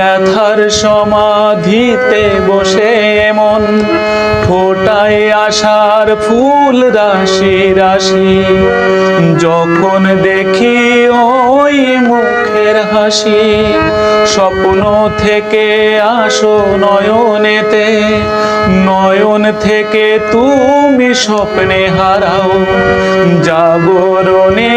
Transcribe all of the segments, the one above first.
ব্যথার সমাধিতে বসে মন ফোটায় আশার ফুল রাশি রাশি। যখন দেখি ওই মুখের হাসি, স্বপ্ন থেকে আসো নয়নেতে। নয়ন থেকে তুমি স্বপ্নে হারাও। জাগরণে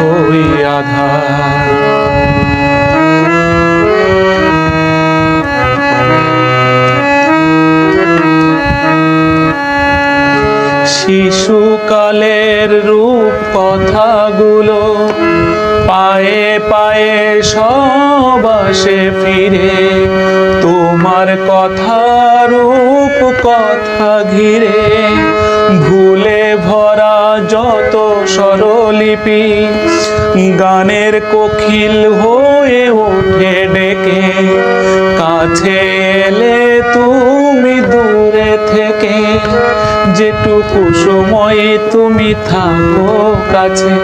অথই শিশুকালের রূপ কথাগুলো পায়ে পায়ে সব আসে ফিরে। তোমার কথা রূপ কথা ঘিরে ভুলে ভরা যত স্বরলিপি গানের কোকিল হয়ে ওঠে ডেকে, কাছে এলে তুমি দূরে থেকে। যেটুকু সময়ে তুমি থাকো কাছে,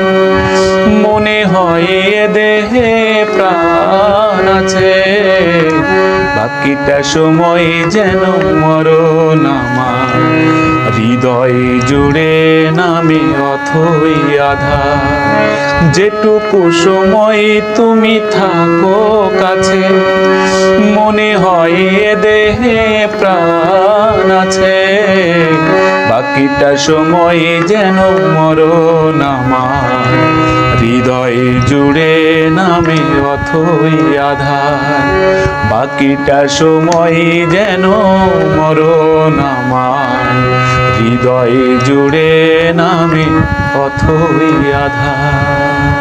মনে হয় এ দেহে প্রাণ আছে। বাকিটা সময় যেন মরণ আমার। হৃদয় জুড়ে নামে অথই আধা যেটুকু সময় তুমি থাকো কাছে, মনে হয় এ দেহে প্রাণ আছে। বাকিটা সময় যেন মরণ আমার। হৃদয়ে জুড়ে নামে অথই আধার। বাকিটা সময় যেন মরণ আমার। হৃদয় জুড়ে নামে অথই আধার।